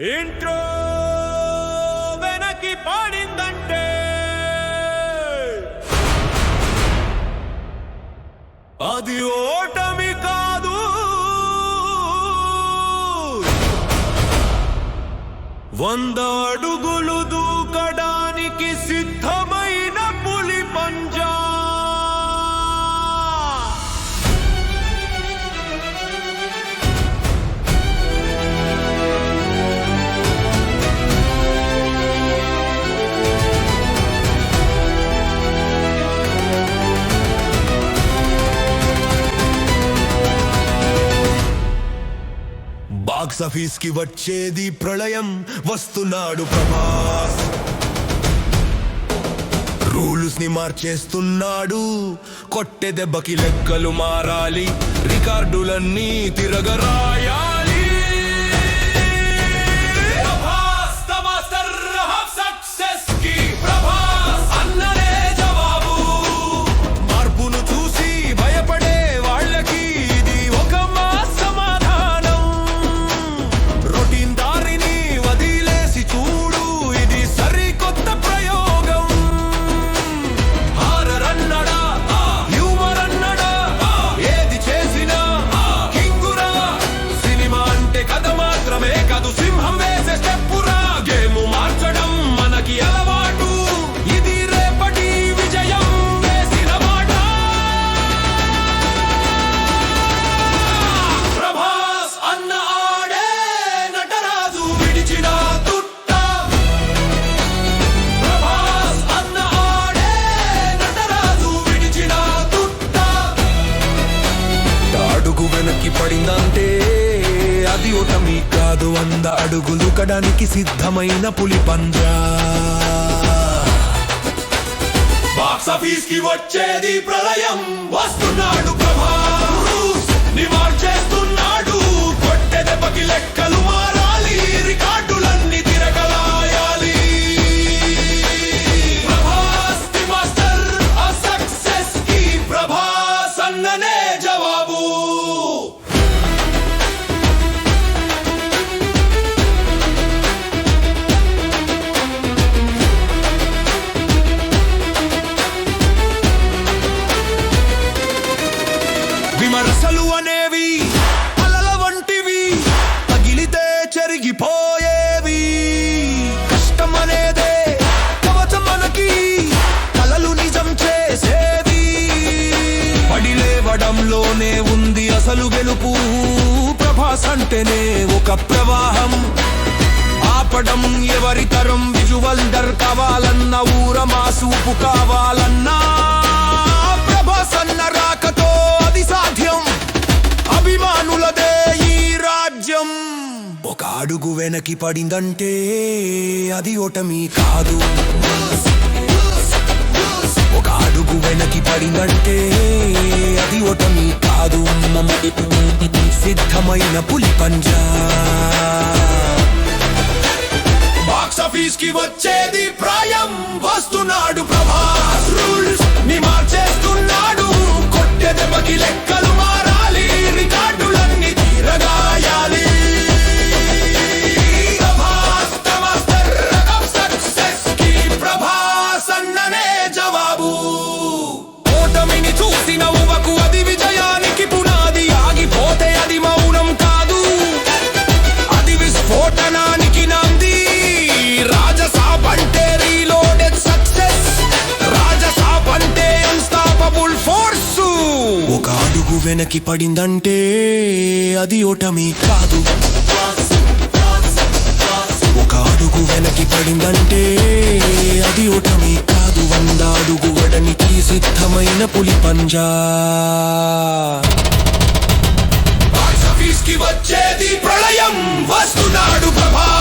Intro వెనక్కి పాడిందంటే. అది ఓటమి కాదు. వంద అడుగులు దూకడానికి సిద్ధమై బాక్స్ ఆఫీస్కి వచ్చేది ప్రళయం. వస్తున్నాడు ప్రభాస్. రూల్స్ని మార్చేస్తున్నాడు. కొట్టె దెబ్బకి లెక్కలు మారాలి. రికార్డులన్నీ తిరగరాయా వెనక్కి పడిందంటే అది ఓటమి కాదు. వంద అడుగులు కడానికి సిద్ధమైన పులి పంజా. బాక్స్ ఆఫీస్కి వచ్చేది ప్రళయం. వస్తున్నాడు ప్రభా. నివార్ చేస్తున్నాడు. కొట్టె దెబ్బకి లెక్క అసలు గెలుపు. ప్రభాస్ అంటేనే ఒక ప్రవాహం. ఆపడం ఎవరి తరం విజువల్ డర్ కావాలన్న ఊరమా సూపు కావాలన్నా. ప్రభాస్ అన్న రాకతో అది సాధ్యం. అభిమానులదే ఈ రాజ్యం. ఒక అడుగు వెనక్కి పడిందంటే అది ఓటమి కాదు. అడుగు వెనక్కి పడిందంటే అది ఓటమి కాదు. సిద్ధమైన పులి పంజా. బాక్స్ ఆఫీస్కి వచ్చేది ప్రాయం. వస్తున్నాడు ప్రభాస్ రూల్స్ని మార్చేస్తున్నాడు. అడుగు వెనక్కి పడిందంటే అది ఓటమి కాదు. ఒక అడుగు వెనక్కి పడిందంటే అది ఓటమి కాదు. వంద అడుగు వడనికి సిద్ధమైన పులి పంజా. వచ్చేది ప్రళయం. వస్తున్నాడు ప్రభా.